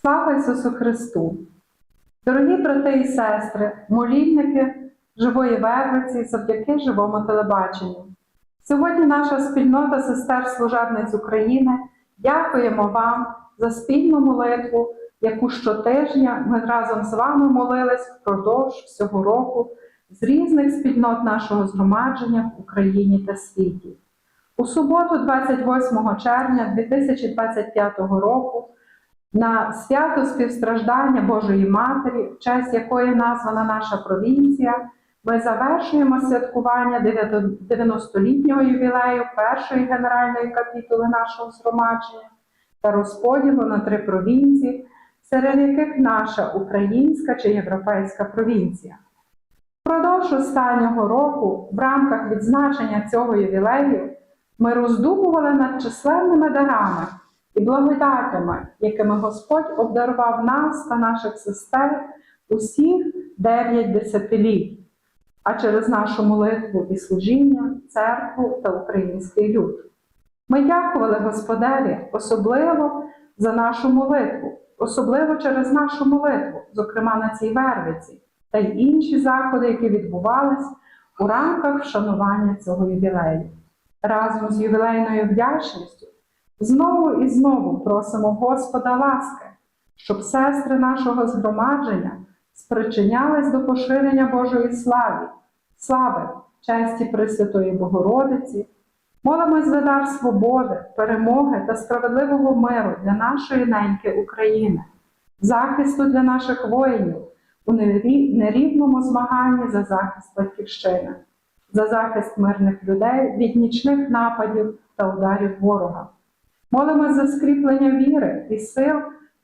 Слава Ісусу Христу! Дорогі брати і сестри, молільники живої вервиці завдяки живому телебаченню. Сьогодні наша спільнота сестер служебниць України дякуємо вам за спільну молитву, яку щотижня ми разом з вами молились впродовж всього року з різних спільнот нашого згромадження в Україні та світі. У суботу, 28 червня 2025 року, на свято співстраждання Божої Матері, в честь якої названа наша провінція, ми завершуємо святкування 90-літнього ювілею першої генеральної капітули нашого згромадження та розподілу на три провінції, серед яких наша українська чи європейська провінція. Впродовж останнього року, в рамках відзначення цього ювілею, ми роздумували над численними дарами і благодатями, якими Господь обдарував нас та наших сестер усіх дев'ять десятиліть, а через нашу молитву і служіння, церкву та український люд. Ми дякували Господеві особливо за нашу молитву, особливо через нашу молитву, зокрема на цій вервиці, та й інші заходи, які відбувались у рамках вшанування цього ювілею. Разом з ювілейною вдячністю знову і знову просимо Господа ласки, щоб сестри нашого згромадження спричинялись до поширення Божої слави, слави, честі Пресвятої Богородиці, молимось за дар свободи, перемоги та справедливого миру для нашої неньки України, захисту для наших воїнів у нерівному змаганні за захист батьківщини, за захист мирних людей від нічних нападів та ударів ворога. Молимось за скріплення віри і сил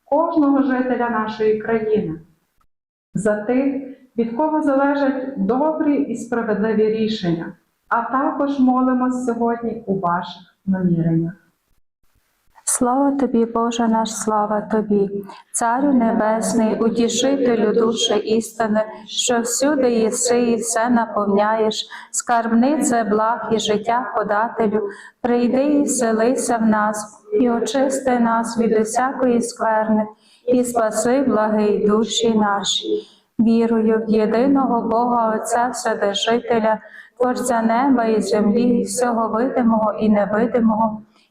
кожного жителя нашої країни, за тих, від кого залежать добрі і справедливі рішення, а також молимось сьогодні у ваших наміреннях. Слава тобі, Боже наш, слава тобі, Царю Небесний, утішителю душі істини, що всюди єси і все наповняєш, скарбнице благ і життя подателю, прийди і вселися в нас, і очисти нас від усякої скверни, і спаси благий душі наші. Вірую в єдиного Бога Отця Вседержителя, Творця неба і землі, всього видимого і невидимого,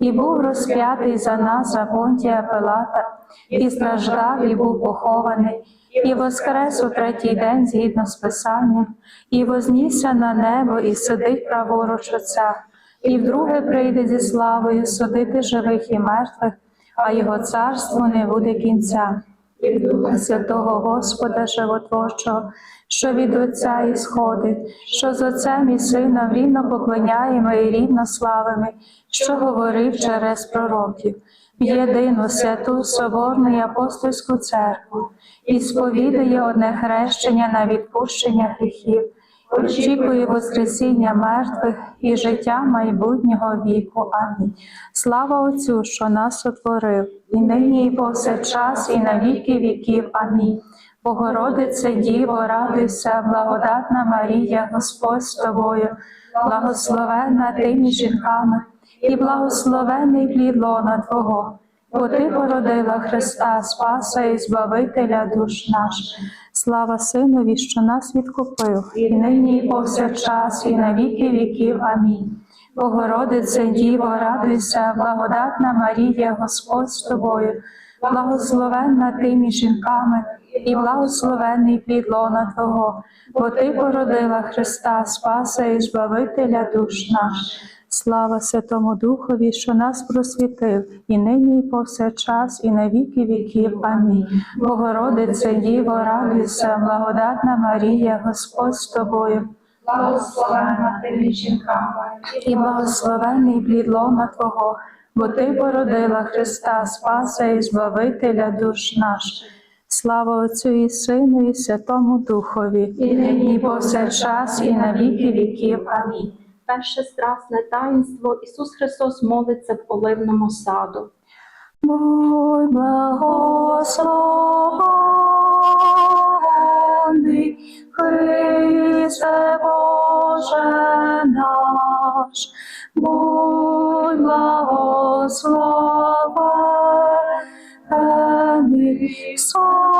І був розп'ятий за нас за Понтія Пилата, і страждав, і був похований, і воскрес у третій день згідно з Писанням, і вознісся на небо, і сидить праворуч Отця, і вдруге прийде зі славою судити живих і мертвих, а його царство не буде кінця. Духа Святого Господа Животворчого, що від Отця ісходить, що з Отцем і Сином рівно поклоняємо і рівно славимо, що говорив через пророків, в єдину святу Соборну і апостольську церкву, і сповідає одне хрещення на відпущення гріхів, очікує Воскресіння мертвих і життя майбутнього віку. Амінь. Слава Отцю, що нас утворив, і нині, і повсякчас, і на віки віків. Амінь. Богородице Діво, радуйся, благодатна Марія, Господь з тобою, благословенна ти між жінками, і благословений плід лона Твого, бо Ти породила Христа, Спаса і Збавителя душ наших. Слава Синові, що нас відкупив, і нині, і повсякчас, і на віки віків. Амінь. Богородице Діво, радуйся, благодатна Марія, Господь з тобою, благословенна ти між жінками, і благословений плід лона Твого, бо Ти породила Христа, Спаса і Збавителя душ наш. Слава Святому Духові, що нас просвітив, і нині, і повсякчас, і на віки віків. Амінь. Богородице Діво, радуйся, благодатна Марія, Господь з тобою. Благословенна ти між жінками, і благословений плід лона Твого, бо Ти породила Христа, Спаса і Збавителя душ наш. Слава Отцю і Сину, і Святому Духові, І нині, і повсякчас, і на віки віків. Амінь. Перше страсне таїнство Ісус Христос молиться в оливному саду. Будь благословений, Христе Боже наш, будь благословений, кожний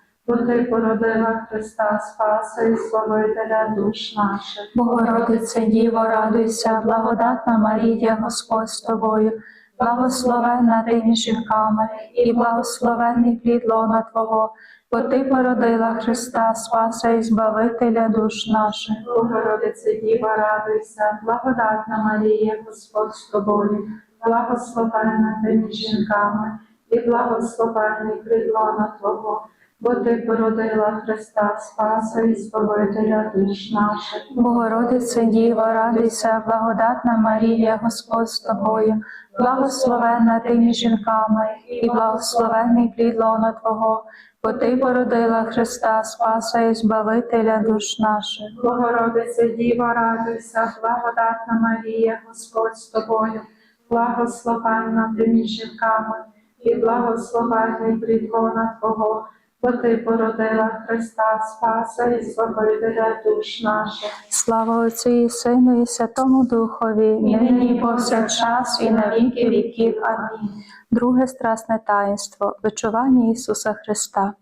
бо ти породила Христа Спаса і Збавителя душ наших. Богородице Діво, радуйся, благодатна Марія, Господь з тобою, благословенна ти між жінками, і благословений плід лона Твого, бо ти породила Христа, Спаса і Збавителя душ наших. Богородице Діва, радуйся, благодатна Марія, Господь з тобою, благословенна ти між жінками, і благословенний плід лона Твого, бо ти породила Христа Спаса і Збавителя душ наших. Богородице Діво, радуйся, благодатна Марія, Господь з тобою, благословенна ти між жінками, і благословений плід лона Твого, бо ти породила Христа, Спаса і Збавителя душ наших. Богородице Діва, радуйся, благодатна Марія, Господь з тобою, благословенна ти між жінками, і благословенний плід лона Твого, бо ти породила Христа Спаса і Збавителя душ наших. Слава Отцю і Сину і Святому Духові, нині і повсякчас, і на віки віків. Амінь. Друге страсне таїнство бичування Ісуса Христа.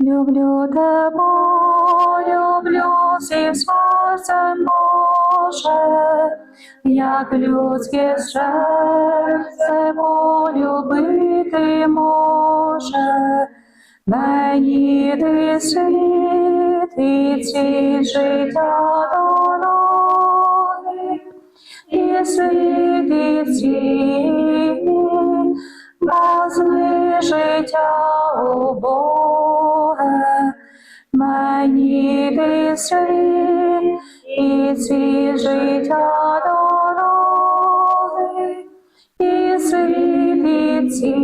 Люблю тебе, люблю всім серцем Боже, як людське серце полюбити може. Мені ти і ці життя дороги, і світ і базни життя убоге. Мені ти і ці життя дороги, і світ і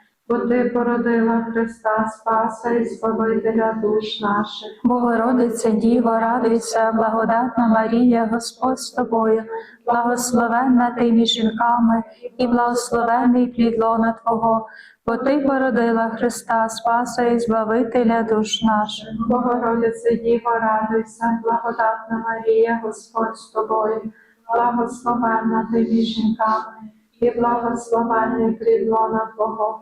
бо ти породила Христа Спаса і Збавителя душ наших. Богородице Діво, радуйся, благодатна Марія, Господь з тобою, благословенна ти між жінками, і благословений плід лона Твого, бо ти породила Христа Спаса і Збавителя душ наших. Богородице Діво, радуйся, благодатна Марія, Господь з тобою, благословенна ти між жінками, і благословенний плід лона Твого,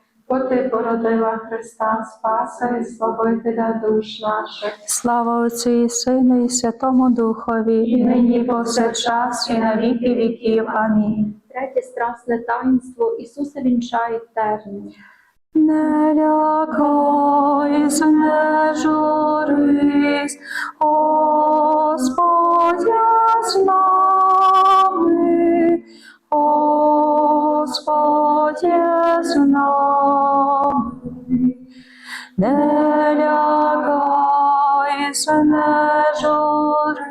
бо ти породила Христа Спаса і Збавителя душ наших. Слава Отцю і Сину і Святому Духові, і нині і повсякчас, і на віки віків. Амінь. Третє страсне таїнство Ісуса вінчають терні. Не лякайся, не журись, Господь є з нами, Господь є з нами. Не лякайся, не журись,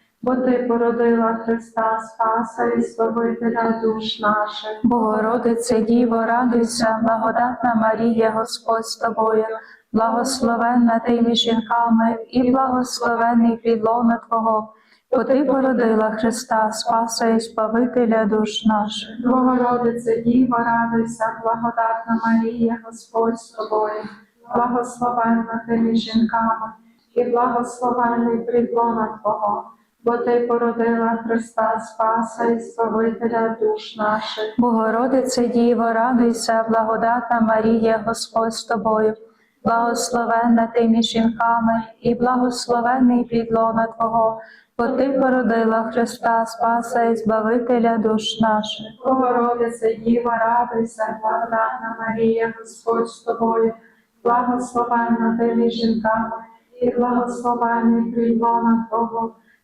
бо ти породила Христа Спаса і Збавителя душ наших. Богородице Діво, радуйся, благодатна Марія, Господь з тобою, благословенна ти між жінками, і благословений плід лона Твого, бо ти породила Христа Спаса і Збавителя душ наших. Богородице Діво, радуйся, благодатна Марія, Господь з тобою, благословенна ти між жінками, і благословений плід лона Твого, бо ти породила Христа Спаса і Збавителя душ наших. Богородице Діво, радуйся, благодатна Марія, Господь з тобою, благословенна ти між жінками, і благословений плід лона Твого, бо ти породила Христа Спаса і Збавителя душ наших. Богородице Діво, радуйся, благодатна Марія, Господь з тобою, благословенна ти між жінками, і благословений плід лона Твого,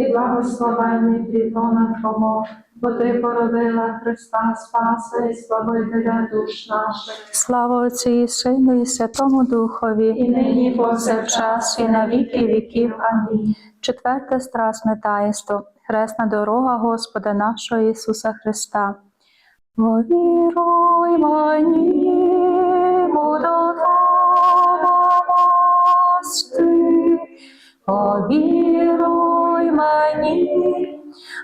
і благословений плід лона Твого, бо ти породила Христа, Спаса і Збавителя душ наших. Слава Отцю і Сину і Святому Духові, І нині повсякчас і на віки віків. Амінь. Четверте страсне таїнство. Хресна дорога Господа нашого Ісуса Христа. Повіруй мені, буду Твого мости. Повіруй мені,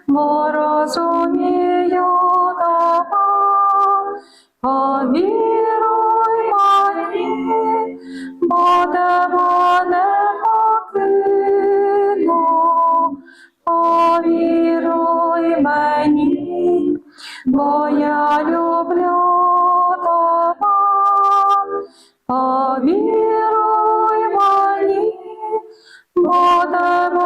бо розумію тебе. Повіруй мені, бо тебе не покину. Повіруй мені, бо я люблю тебе. Повіруй мені, бо тебе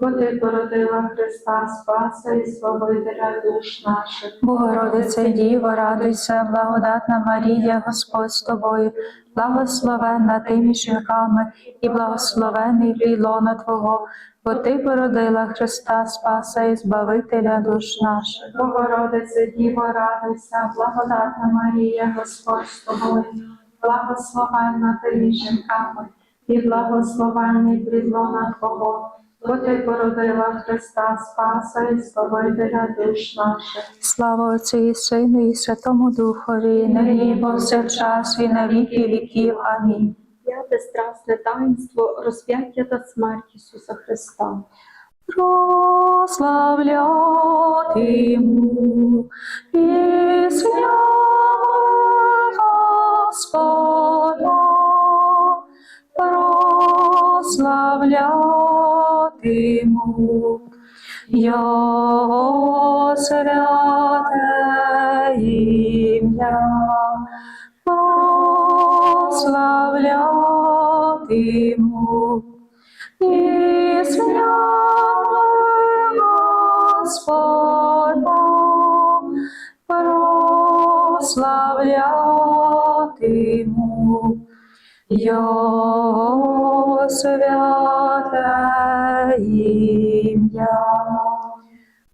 бо ти породила Христа, Спаса і Збавителя душ наших. Богородице Діво, радуйся, благодатна Марія, Господь з тобою, благословенна ти між жінками, і благословений плід лона Твого, бо ти породила Христа, Спаса і Збавителя душ наших. Богородице Діво, радуйся, благодатна Марія, Господь з тобою, благословенна ти між жінками, і благословений плід лона Твого, бо ти породила Христа, Спаса і Збавителя душ наших. Слава Отцю і Сину і Святому Духові, і нині повсякчас і на віки віків. Амінь. П'яте страсне таїнство розп'яття та смерть Ісуса Христа. прославлятиму піснями Господа, прославлятиму Його святе ім'я, прославлятиму. І піснями Господа, прославлятиму. Його святе ім'я.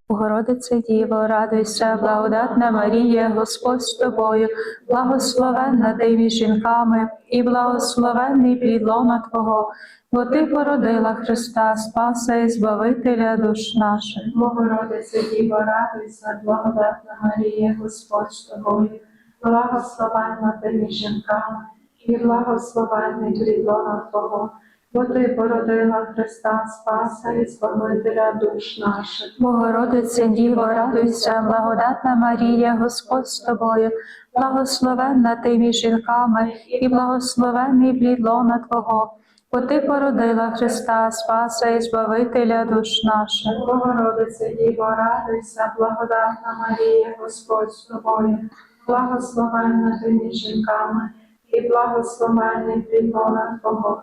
Богородице Діво, радуйся, благодатна Марія, Господь з тобою, благословенна ти між жінками, і благословенний плід лона Твого, бо Ти породила Христа, Спаса і Збавителя душ наших. Богородице Діво, радуйся, благодатна Марія, Господь з тобою, благословенна ти між жінками, і благословенний плід лона Твого, бо породила Христа Спаса і Збавителя душ наших. Богородице Діво, радуйся, благодатна Марія, Господь з тобою, благословенна ти між жінками, і благословенний плід лона Твого, бо Ти породила Христа, Спаса і Збавителя душ наших. Богородице Діво, радуйся, благодатна Марія, Господь з тобою, благословенна ти між жінками, і благословенний плід лона Твого,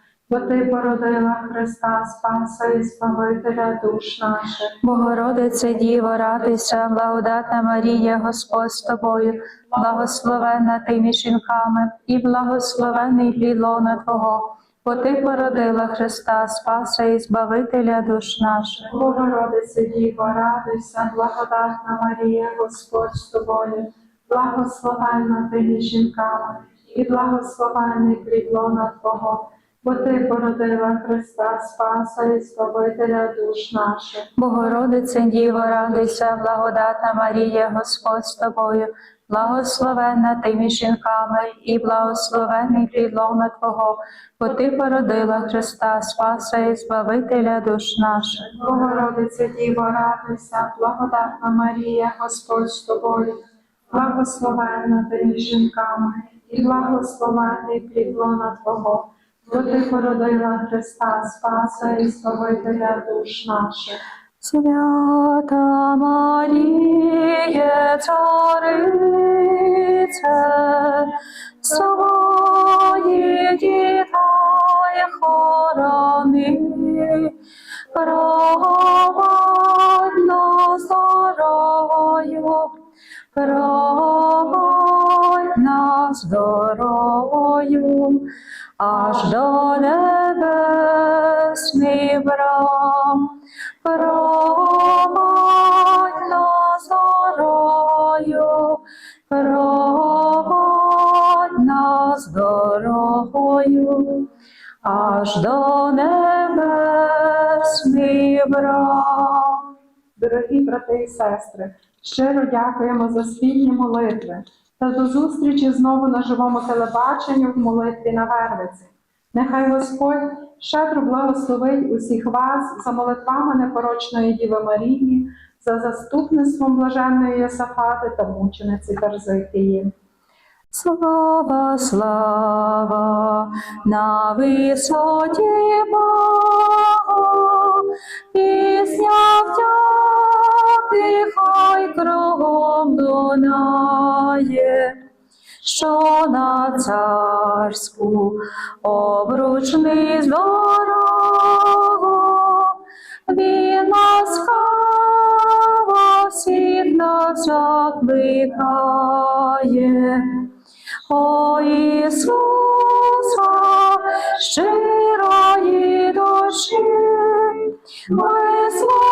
бо ти породила Христа Спаса і Збавителя душ наших. Богородице Діво, радуйся, благодатна Марія, Господь з тобою, благословенна ти між жінками, і благословенний плід Твого, бо Ти породила Христа, Спаса і Збавителя душ наших. Богородице Діво, радуйся, благодатна Марія, Господь з тобою, благословенна ти між жінками, і благословенний плід лона Твого, бо ти породила Христа Спаса і Збавителя душ наших. Богородице Діво, радуйся, благодатна Марія, Господь з тобою, благословенна ти між жінками, і благословенний плід лона Твого, бо Ти породила Христа, Спаса і Збавителя душ наших. Богородице Діво, радуйся, благодатна Марія, Господь з тобою, благословенна ти між жінками, і благословенний плід лона Твого, бо ти породила Христа Спаса і Збавителя душ наших. Свята Маріє, царице, свої дітей хорони, провадь нас дорогою, провадь нас дорогою, аж до небесний брам. Провадь нас дорогою, провадь нас дорогою, аж до небесний брам. Дорогі брати і сестри, щиро дякуємо за спільні молитви та до зустрічі знову на живому телебаченні в молитві на Вервиці. Нехай Господь щедро благословить усіх вас за молитвами непорочної Діви Марії, за заступництвом блаженної Йосафати та мучениці Терзикії. Слава, слава на висоті Бога, пісня вдяки хай кругом лунає, що на царську обручний з дорогу, він ласкаво всіх нас закликає. О Ісуса, щирої душі, ми служимо,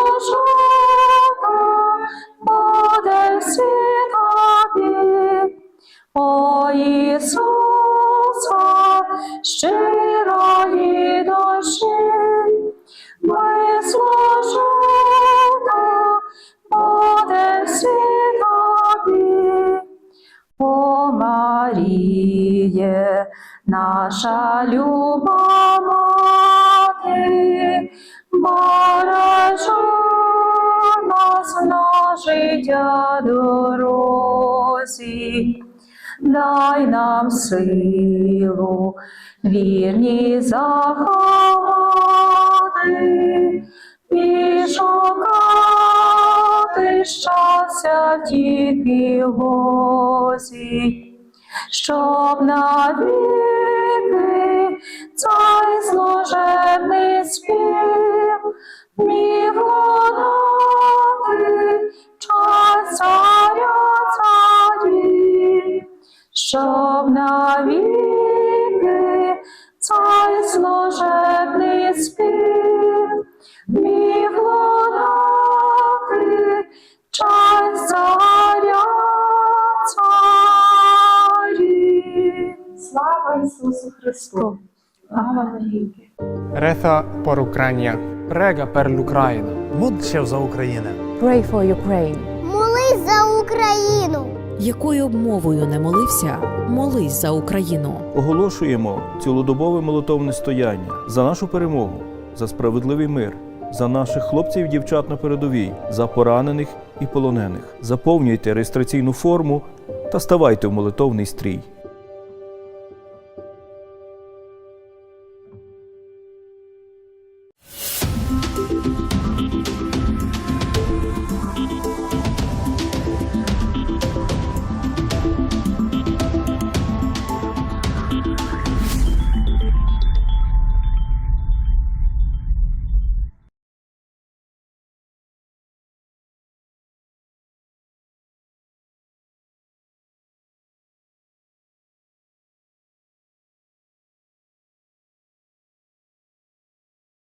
наша люба мати, бережи нас на життя дорозі, дай нам силу, вірні заховати і шукати святій підлозі, щоб навіки цей служебний спів міг лунати час царя царів, щоб навіки цей служебний спів міг лунати час царя царів. Слава Ісусу Христу! Слава навіки! Reza por Ucrania. Prega per l'Ucraina. Módl за Україну. Pray for Ukraine. Молись за Україну! Якою б мовою не молився, молись за Україну. Оголошуємо цілодобове молитовне стояння за нашу перемогу, за справедливий мир, за наших хлопців і дівчат на передовій, за поранених і полонених. Заповнюйте реєстраційну форму та ставайте в молитовний стрій.